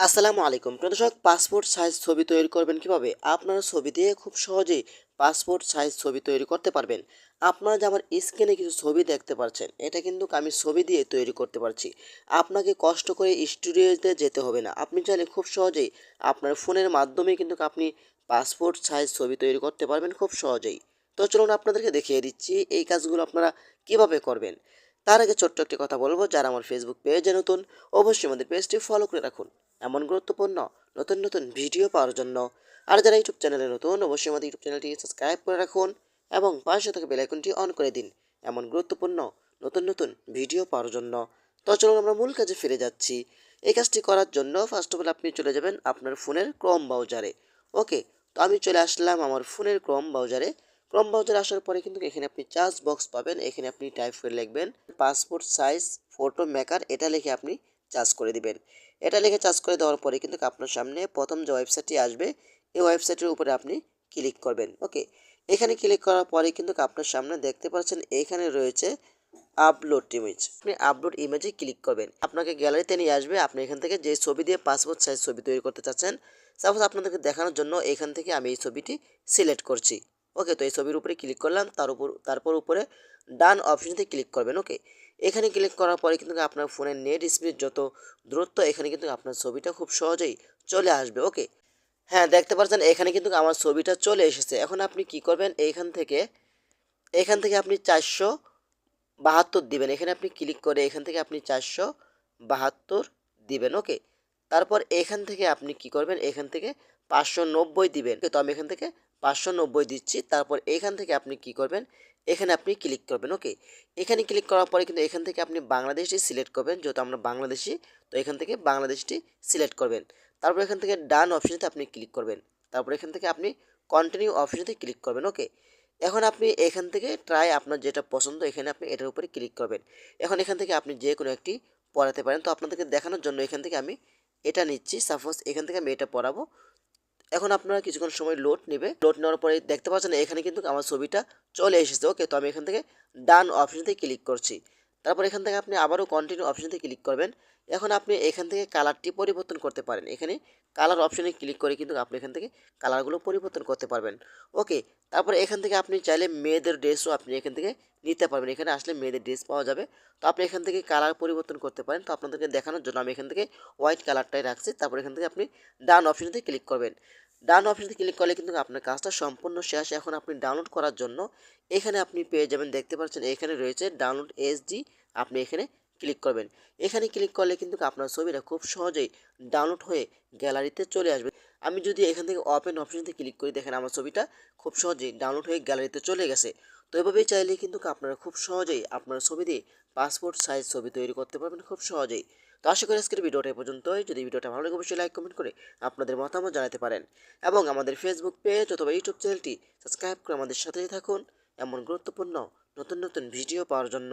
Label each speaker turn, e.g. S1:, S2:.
S1: আসসালামু আলাইকুম। প্রিয় দর্শক, পাসপোর্ট সাইজ ছবি তৈরি করবেন কীভাবে? আপনারা ছবি দিয়ে খুব সহজেই পাসপোর্ট সাইজ ছবি তৈরি করতে পারবেন। আপনারা যে আমার স্ক্রিনে কিছু ছবি দেখতে পাচ্ছেন, এটা কিন্তু আমি ছবি দিয়ে তৈরি করতে পারছি। আপনাকে কষ্ট করে স্টুডিওতে যেতে হবে না। আপনি চাইলে খুব সহজেই আপনার ফোনের মাধ্যমে কিন্তু আপনি পাসপোর্ট সাইজ ছবি তৈরি করতে পারবেন খুব সহজেই। তো চলুন আপনাদেরকে দেখিয়ে দিচ্ছি এই কাজগুলো আপনারা কীভাবে করবেন। তার আগে ছোট্ট একটি কথা বলব, যারা আমার ফেসবুক পেজে নতুন, অবশ্যই আমাদের পেজটি ফলো করে রাখুন। এমন গুরুত্বপূর্ণ নতুন নতুন ভিডিও পাওয়ার জন্য। আর যারা ইউটিউব চ্যানেলে নতুন, অবশ্যই আমাদের ইউটিউব চ্যানেলটি সাবস্ক্রাইব করে রাখুন এবং পাশে থাকা বেলাইকনটি অন করে দিন এমন গুরুত্বপূর্ণ নতুন নতুন ভিডিও পাওয়ার জন্য। তো চলুন আমরা মূল কাজে ফিরে যাচ্ছি। এই কাজটি করার জন্য ফার্স্ট অফ অল আপনি চলে যাবেন আপনার ফোনের ক্রম ব্রাউজারে ওকে তো আমি চলে আসলাম আমার ফোনের ক্রম ব্রাউজারে ক্রম ব্রাউজারে আসার পরে কিন্তু এখানে আপনি চার্জ বক্স পাবেন, এখানে আপনি টাইপ করে লিখবেন পাসপোর্ট সাইজ ফটো মেকার এটা লিখে আপনি চার্জ করে দিবেন। এটা লিখে চার্জ করে দেওয়ার পরে কিন্তু আপনার সামনে প্রথম যে ওয়েবসাইটটি আসবে, এই ওয়েবসাইটের উপরে আপনি ক্লিক করবেন, ওকে? এখানে ক্লিক করার পরে কিন্তু আপনার সামনে দেখতে পাচ্ছেন এখানে রয়েছে আপলোড ইমেজ। আপনি আপলোড ইমেজে ক্লিক করবেন। আপনাকে গ্যালারিতে নিয়ে আসবে, আপনি এখান থেকে যে ছবি দিয়ে পাসপোর্ট সাইজ ছবি তৈরি করতে চাচ্ছেন, সাপোজ আপনাদেরকে দেখানোর জন্য এখান থেকে আমি এই ছবিটি সিলেক্ট করছি, ওকে? তো এই ছবির উপরে ক্লিক করলাম, তার উপর, তারপর উপরে ডান অপশনতে ক্লিক করবেন, ওকে? এখানে ক্লিক করার পরে কিন্তু আপনার ফোনের নেট স্পিড যত দূরত্ব, এখানে কিন্তু আপনার ছবিটা খুব সহজেই চলে আসবে ওকে হ্যাঁ দেখতে পাচ্ছেন, এখানে কিন্তু আমার ছবিটা চলে এসেছে। এখন আপনি কি করবেন এইখান থেকে, এখান থেকে আপনি চারশো বাহাত্তর দিবেন। এখানে আপনি ক্লিক করে এখান থেকে আপনি চারশো বাহাত্তর দিবেন ওকে তারপর এখান থেকে আপনি কি করবেন, এখান থেকে পাঁচশো নব্বই দিবেন। তো আমি এখান থেকে পাঁচশো নব্বই দিচ্ছি, তারপর এখান থেকে আপনি কি করবেন? এখানে আপনি ক্লিক করবেন ওকে এখানে ক্লিক করার পরে কিন্তু এখান থেকে আপনি বাংলাদেশটি সিলেক্ট করবেন, যেহেতু আমরা বাংলাদেশি, তো এখান থেকে বাংলাদেশটি সিলেক্ট করবেন। তারপর এখান থেকে ডান অপশনেতে আপনি ক্লিক করবেন। তারপর এখান থেকে আপনি কন্টিনিউ অপশনেতে ক্লিক করবেন ওকে এখন আপনি এখান থেকে ট্রাই আপনার যেটা পছন্দ, এখানে আপনি এটার উপরে ক্লিক করবেন। এখন এখান থেকে আপনি যে কোনো একটি পড়াতে পারেন। তো আপনাদেরকে দেখানোর জন্য এখান থেকে আমি এটা নিচ্ছি। সাপোজ এখান থেকে আমি এটা পড়াবো। এখন আপনারা কিছুক্ষণ সময় লোড নেবে। লোড নেওয়ার পরে দেখতে পাচ্ছেন এখানে কিন্তু আমার ছবিটা চলে এসেছে। ওকে তো আমি এখান থেকে ডান অপশনতে ক্লিক করছি। তারপর এখান থেকে আপনি আবারও কন্টিনিউ অপশনতে ক্লিক করবেন। এখন আপনি এখান থেকে কালারটি পরিবর্তন করতে পারেন। এখানে কালার অপশনে ক্লিক করে কিন্তু আপনি এখান থেকে কালারগুলো পরিবর্তন করতে পারবেন। ওকে তারপরে এখান থেকে আপনি চাইলে মেয়েদের ড্রেসও আপনি এখান থেকে নিতে পারবেন। এখানে আসলে মেয়েদের ড্রেস পাওয়া যাবে। তো আপনি এখান থেকে কালার পরিবর্তন করতে পারেন। তো আপনাদেরকে দেখানোর জন্য আমি এখান থেকে হোয়াইট কালারটাই রাখছি। তারপর এখান থেকে আপনি ডান অপশনতে ক্লিক করবেন। ডান অপশনতে ক্লিক করলে কিন্তু আপনার কাজটা সম্পূর্ণ শেষ। এখন আপনি ডাউনলোড করার জন্য এখানে আপনি পেয়ে যাবেন, দেখতে পাচ্ছেন এখানে রয়েছে ডাউনলোড এসডি আপনি এখানে ক্লিক করবেন। এখানে ক্লিক করলে কিন্তু আপনার ছবিটা খুব সহজেই ডাউনলোড হয়ে গ্যালারিতে চলে আসবে। আমি যদি এখান থেকে ওপেন অপশনতে ক্লিক করি, দেখেন আমার ছবিটা খুব সহজেই ডাউনলোড হয়ে গ্যালারিতে চলে গেছে। তো এভাবেই চাইলে কিন্তু আপনারা খুব সহজেই আপনার ছবি দিয়ে পাসপোর্ট সাইজ ছবি তৈরি করতে পারবেন খুব সহজেই। তো আশা করি আজকের ভিডিওটা পর্যন্তই। যদি ভিডিওটা ভালো লাগে, অবশ্যই লাইক কমেন্ট করে আপনাদের মতামত জানাতে পারেন। এবং আমাদের ফেসবুক পেজ অথবা ইউটিউব চ্যানেলটি সাবস্ক্রাইব করে আমাদের সাথেই থাকুন। এমন গুরুত্বপূর্ণ নতুন নতুন ভিডিও পাওয়ার জন্য।